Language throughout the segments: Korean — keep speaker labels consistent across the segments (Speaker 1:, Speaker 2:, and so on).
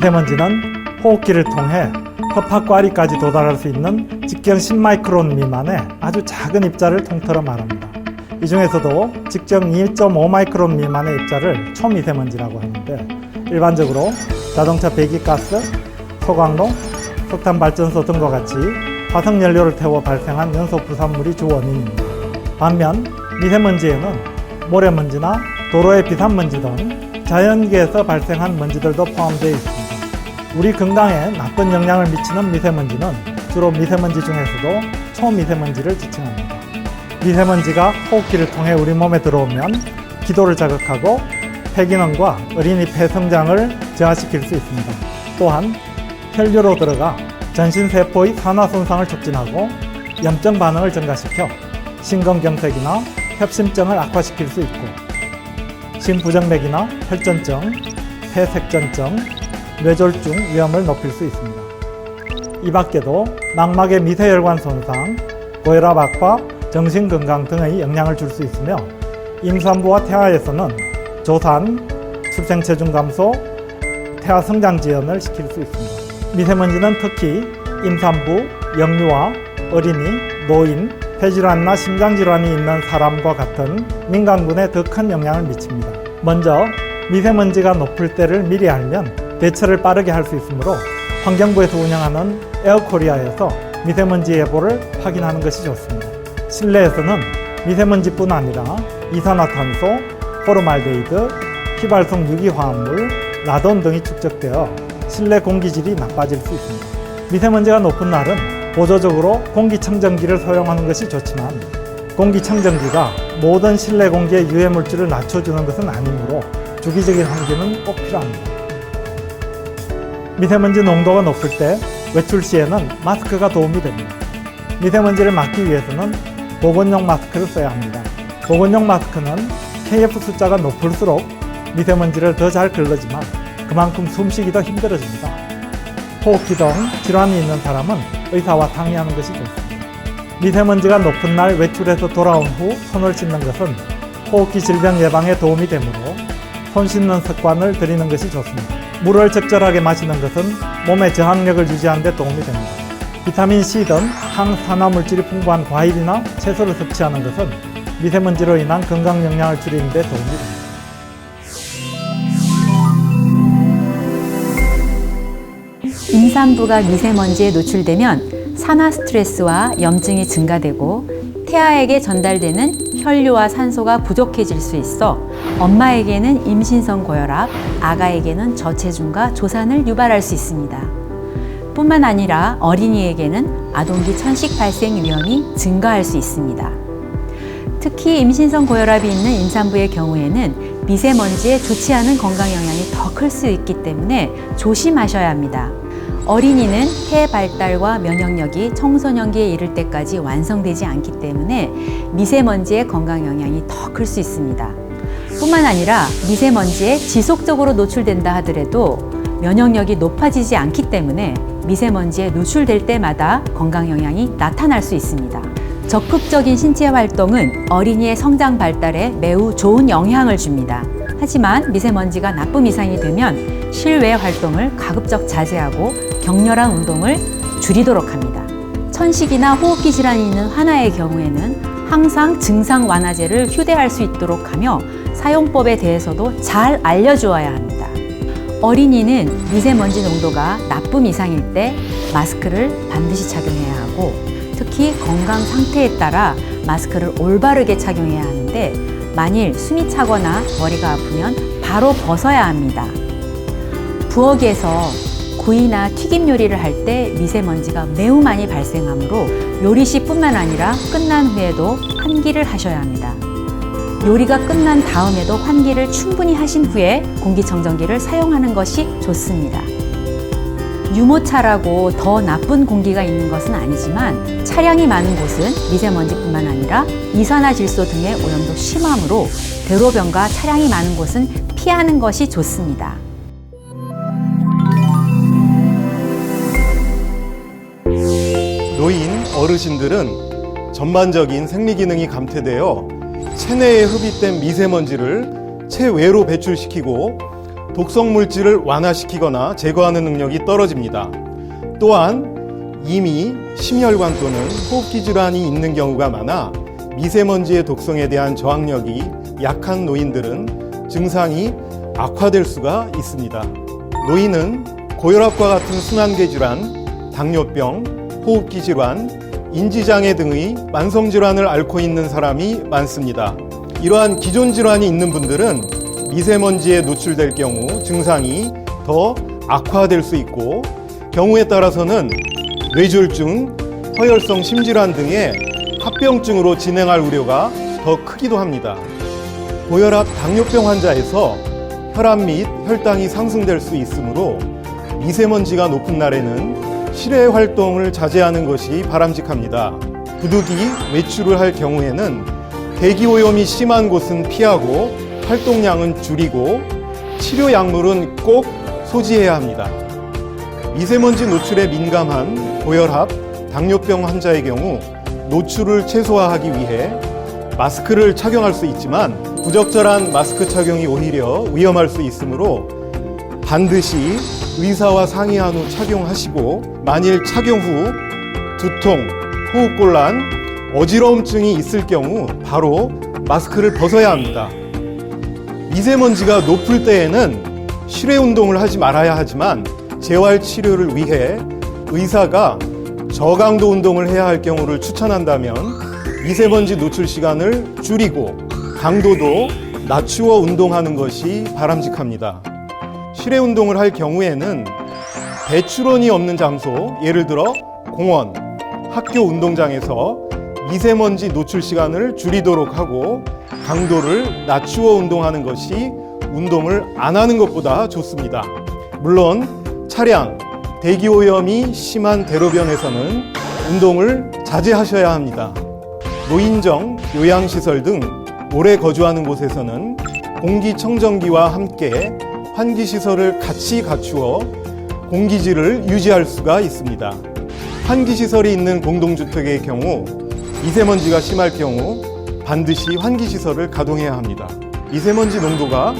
Speaker 1: 미세먼지는 호흡기를 통해 흡합과리까지 도달할 수 있는 직경 10마이크론 미만의 아주 작은 입자를 통틀어 말합니다. 이 중에서도 직경 2.5마이크론 미만의 입자를 초미세먼지라고 하는데 일반적으로 자동차 배기가스, 소광로, 석탄 발전소 등과 같이 화석 연료를 태워 발생한 연소 부산물이 주 원인입니다. 반면 미세먼지에는 모래먼지나 도로의 비산먼지 등 자연계에서 발생한 먼지들도 포함되어 있습니다. 우리 건강에 나쁜 영향을 미치는 미세먼지는 주로 미세먼지 중에서도 초미세먼지를 지칭합니다. 미세먼지가 호흡기를 통해 우리 몸에 들어오면 기도를 자극하고 폐기능과 어린이 폐 성장을 저하시킬 수 있습니다. 또한 혈류로 들어가 전신 세포의 산화 손상을 촉진하고 염증 반응을 증가시켜 심근경색이나 협심증을 악화시킬 수 있고 심부정맥이나 혈전증, 폐색전증, 뇌졸중 위험을 높일 수 있습니다. 이 밖에도 망막의 미세혈관 손상, 고혈압 악화, 정신건강 등의 영향을 줄 수 있으며 임산부와 태아에서는 조산, 출생체중 감소, 태아 성장 지연을 시킬 수 있습니다. 미세먼지는 특히 임산부, 영유아, 어린이, 노인, 폐질환이나 심장질환이 있는 사람과 같은 민간군에 더 큰 영향을 미칩니다. 먼저 미세먼지가 높을 때를 미리 알면 대처를 빠르게 할 수 있으므로 환경부에서 운영하는 에어코리아에서 미세먼지 예보를 확인하는 것이 좋습니다. 실내에서는 미세먼지뿐 아니라 이산화탄소, 포르말데이드, 휘발성 유기화합물, 라돈 등이 축적되어 실내 공기질이 나빠질 수 있습니다. 미세먼지가 높은 날은 보조적으로 공기청정기를 사용하는 것이 좋지만 공기청정기가 모든 실내 공기의 유해 물질을 낮춰주는 것은 아니므로 주기적인 환기는 꼭 필요합니다. 미세먼지 농도가 높을 때 외출 시에는 마스크가 도움이 됩니다. 미세먼지를 막기 위해서는 보건용 마스크를 써야 합니다. 보건용 마스크는 KF 숫자가 높을수록 미세먼지를 더 잘 걸러지만 그만큼 숨쉬기 더 힘들어집니다. 호흡기 등 질환이 있는 사람은 의사와 상의하는 것이 좋습니다. 미세먼지가 높은 날 외출해서 돌아온 후 손을 씻는 것은 호흡기 질병 예방에 도움이 되므로 손 씻는 습관을 들이는 것이 좋습니다. 물을 적절하게 마시는 것은 몸의 저항력을 유지하는 데 도움이 됩니다. 비타민 C 등 항산화 물질이 풍부한 과일이나 채소를 섭취하는 것은 미세먼지로 인한 건강 영향을 줄이는 데 도움이 됩니다.
Speaker 2: 임산부가 미세먼지에 노출되면 산화 스트레스와 염증이 증가되고 태아에게 전달되는 혈류와 산소가 부족해질 수 있어 엄마에게는 임신성 고혈압, 아가에게는 저체중과 조산을 유발할 수 있습니다. 뿐만 아니라 어린이에게는 아동기 천식 발생 위험이 증가할 수 있습니다. 특히 임신성 고혈압이 있는 임산부의 경우에는 미세먼지에 좋지 않은 건강 영향이 더 클 수 있기 때문에 조심하셔야 합니다. 어린이는 폐 발달과 면역력이 청소년기에 이를 때까지 완성되지 않기 때문에 미세먼지의 건강 영향이 더 클 수 있습니다. 뿐만 아니라 미세먼지에 지속적으로 노출된다 하더라도 면역력이 높아지지 않기 때문에 미세먼지에 노출될 때마다 건강 영향이 나타날 수 있습니다. 적극적인 신체 활동은 어린이의 성장 발달에 매우 좋은 영향을 줍니다. 하지만 미세먼지가 나쁨 이상이 되면 실외 활동을 가급적 자제하고 격렬한 운동을 줄이도록 합니다. 천식이나 호흡기 질환이 있는 환아의 경우에는 항상 증상 완화제를 휴대할 수 있도록 하며 사용법에 대해서도 잘 알려주어야 합니다. 어린이는 미세먼지 농도가 나쁨 이상일 때 마스크를 반드시 착용해야 하고 특히 건강 상태에 따라 마스크를 올바르게 착용해야 하는데 만일 숨이 차거나 머리가 아프면 바로 벗어야 합니다. 부엌에서 구이나 튀김 요리를 할 때 미세먼지가 매우 많이 발생하므로 요리 시뿐만 아니라 끝난 후에도 환기를 하셔야 합니다. 요리가 끝난 다음에도 환기를 충분히 하신 후에 공기청정기를 사용하는 것이 좋습니다. 유모차라고 더 나쁜 공기가 있는 것은 아니지만 차량이 많은 곳은 미세먼지뿐만 아니라 이산화질소 등의 오염도 심하므로 대로변과 차량이 많은 곳은 피하는 것이 좋습니다.
Speaker 3: 노인, 어르신들은 전반적인 생리 기능이 감퇴되어 체내에 흡입된 미세먼지를 체외로 배출시키고 독성 물질을 완화시키거나 제거하는 능력이 떨어집니다. 또한 이미 심혈관 또는 호흡기 질환이 있는 경우가 많아 미세먼지의 독성에 대한 저항력이 약한 노인들은 증상이 악화될 수가 있습니다. 노인은 고혈압과 같은 순환계 질환, 당뇨병, 호흡기 질환, 인지장애 등의 만성 질환을 앓고 있는 사람이 많습니다. 이러한 기존 질환이 있는 분들은 미세먼지에 노출될 경우 증상이 더 악화될 수 있고 경우에 따라서는 뇌졸중, 허혈성 심질환 등의 합병증으로 진행할 우려가 더 크기도 합니다. 고혈압, 당뇨병 환자에서 혈압 및 혈당이 상승될 수 있으므로 미세먼지가 높은 날에는 실외 활동을 자제하는 것이 바람직합니다. 부득이 외출을 할 경우에는 대기 오염이 심한 곳은 피하고 활동량은 줄이고 치료 약물은 꼭 소지해야 합니다. 미세먼지 노출에 민감한 고혈압, 당뇨병 환자의 경우 노출을 최소화하기 위해 마스크를 착용할 수 있지만 부적절한 마스크 착용이 오히려 위험할 수 있으므로 반드시 의사와 상의한 후 착용하시고 만일 착용 후 두통, 호흡곤란, 어지러움증이 있을 경우 바로 마스크를 벗어야 합니다. 미세먼지가 높을 때에는 실외 운동을 하지 말아야 하지만 재활 치료를 위해 의사가 저강도 운동을 해야 할 경우를 추천한다면 미세먼지 노출 시간을 줄이고 강도도 낮추어 운동하는 것이 바람직합니다. 실외 운동을 할 경우에는 배출원이 없는 장소, 예를 들어 공원, 학교 운동장에서 미세먼지 노출 시간을 줄이도록 하고 강도를 낮추어 운동하는 것이 운동을 안 하는 것보다 좋습니다. 물론 차량, 대기 오염이 심한 대로변에서는 운동을 자제하셔야 합니다. 노인정, 요양시설 등 오래 거주하는 곳에서는 공기청정기와 함께 환기 시설을 같이 갖추어 공기질을 유지할 수가 있습니다. 환기 시설이 있는 공동주택의 경우 미세먼지가 심할 경우 반드시 환기 시설을 가동해야 합니다. 미세먼지 농도가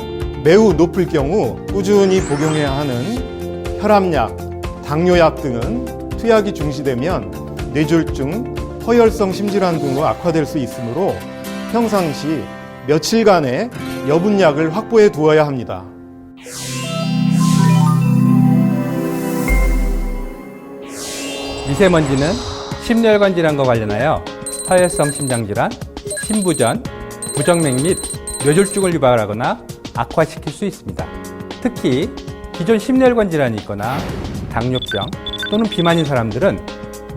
Speaker 3: 매우 높을 경우 꾸준히 복용해야 하는 혈압약, 당뇨약 등은 투약이 중시되면 뇌졸중, 허혈성 심질환 등으로 악화될 수 있으므로 평상시 며칠간의 여분약을 확보해 두어야 합니다.
Speaker 4: 미세먼지는 심혈관 질환과 관련하여 허혈성 심장질환, 심부전, 부정맥 및 뇌졸중을 유발하거나 악화시킬 수 있습니다. 특히 기존 심혈관 질환이 있거나 당뇨병 또는 비만인 사람들은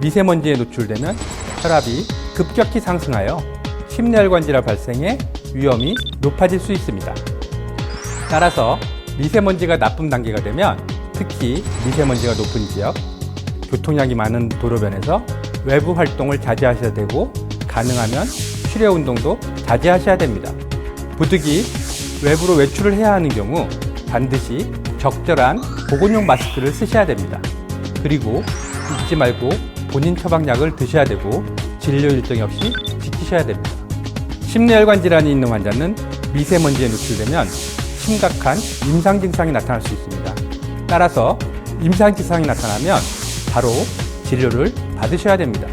Speaker 4: 미세먼지에 노출되면 혈압이 급격히 상승하여 심혈관 질환 발생의 위험이 높아질 수 있습니다. 따라서 미세먼지가 나쁨 단계가 되면 특히 미세먼지가 높은 지역, 교통량이 많은 도로변에서 외부 활동을 자제하셔야 되고 가능하면 실외 운동도 자제하셔야 됩니다. 부득이 외부로 외출을 해야 하는 경우 반드시 적절한 보건용 마스크를 쓰셔야 됩니다. 그리고 잊지 말고 본인 처방약을 드셔야 되고 진료 일정이 없이 지키셔야 됩니다. 심뇌혈관 질환이 있는 환자는 미세먼지에 노출되면 심각한 임상 증상이 나타날 수 있습니다. 따라서 임상 증상이 나타나면 바로 진료를 받으셔야 됩니다.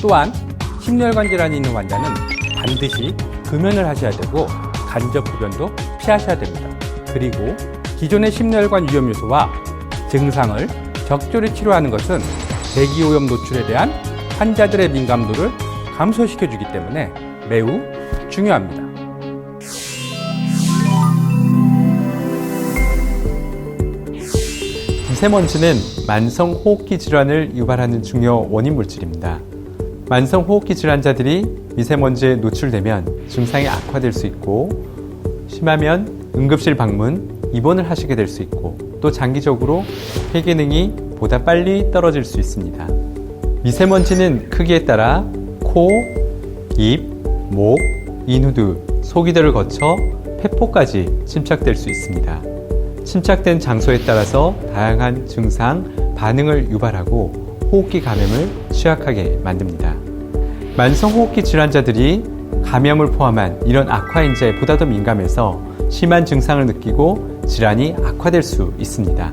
Speaker 4: 또한 심혈관 질환이 있는 환자는 반드시 금연을 하셔야 되고 간접 흡연도 피하셔야 됩니다. 그리고 기존의 심혈관 위험 요소와 증상을 적절히 치료하는 것은 대기오염 노출에 대한 환자들의 민감도를 감소시켜 주기 때문에 매우 중요합니다.
Speaker 5: 미세먼지는 만성 호흡기 질환을 유발하는 중요 원인 물질입니다. 만성 호흡기 질환자들이 미세먼지에 노출되면 증상이 악화될 수 있고 심하면 응급실 방문, 입원을 하시게 될 수 있고 또 장기적으로 폐 기능이 보다 빨리 떨어질 수 있습니다. 미세먼지는 크기에 따라 코, 입, 목, 인후두, 소기도를 거쳐 폐포까지 침착될 수 있습니다. 침착된 장소에 따라서 다양한 증상, 반응을 유발하고 호흡기 감염을 취약하게 만듭니다. 만성 호흡기 질환자들이 감염을 포함한 이런 악화 인자에 보다 더 민감해서 심한 증상을 느끼고 질환이 악화될 수 있습니다.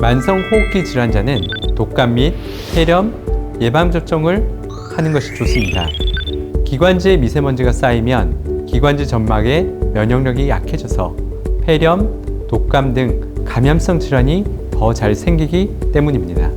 Speaker 5: 만성 호흡기 질환자는 독감 및 폐렴 예방 접종을 하는 것이 좋습니다. 기관지에 미세먼지가 쌓이면 기관지 점막의 면역력이 약해져서 폐렴, 독감 등 감염성 질환이 더 잘 생기기 때문입니다.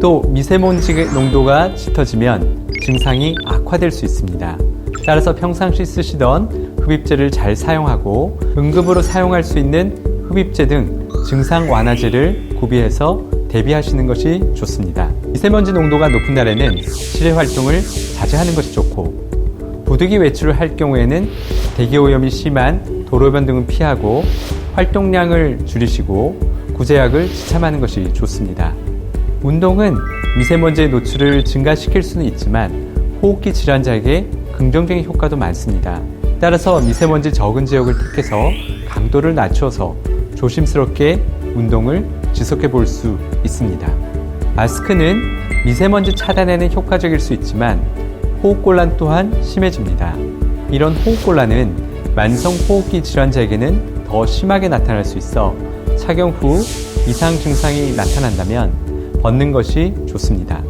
Speaker 5: 또 미세먼지 농도가 짙어지면 증상이 악화될 수 있습니다. 따라서 평상시 쓰시던 흡입제를 잘 사용하고 응급으로 사용할 수 있는 흡입제 등 증상 완화제를 구비해서 대비하시는 것이 좋습니다. 미세먼지 농도가 높은 날에는 실외 활동을 자제하는 것이 좋고 부득이 외출을 할 경우에는 대기 오염이 심한 도로변 등은 피하고 활동량을 줄이시고 구제약을 지참하는 것이 좋습니다. 운동은 미세먼지의 노출을 증가시킬 수는 있지만 호흡기 질환자에게 긍정적인 효과도 많습니다. 따라서 미세먼지 적은 지역을 택해서 강도를 낮춰서 조심스럽게 운동을 지속해 볼 수 있습니다. 마스크는 미세먼지 차단에는 효과적일 수 있지만 호흡곤란 또한 심해집니다. 이런 호흡곤란은 만성 호흡기 질환자에게는 더 심하게 나타날 수 있어 착용 후 이상 증상이 나타난다면 벗는 것이 좋습니다.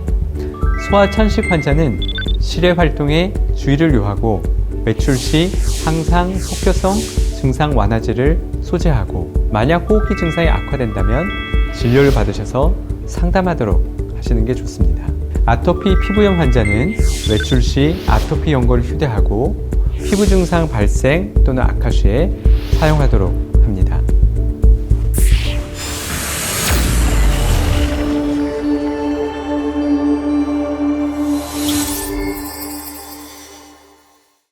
Speaker 5: 소아 천식 환자는 실외 활동에 주의를 요하고 외출 시 항상 속효성 증상 완화제를 소지하고 만약 호흡기 증상이 악화된다면 진료를 받으셔서 상담하도록 하시는 게 좋습니다. 아토피 피부염 환자는 외출 시 아토피 연고를 휴대하고 피부 증상 발생 또는 악화 시에 사용하도록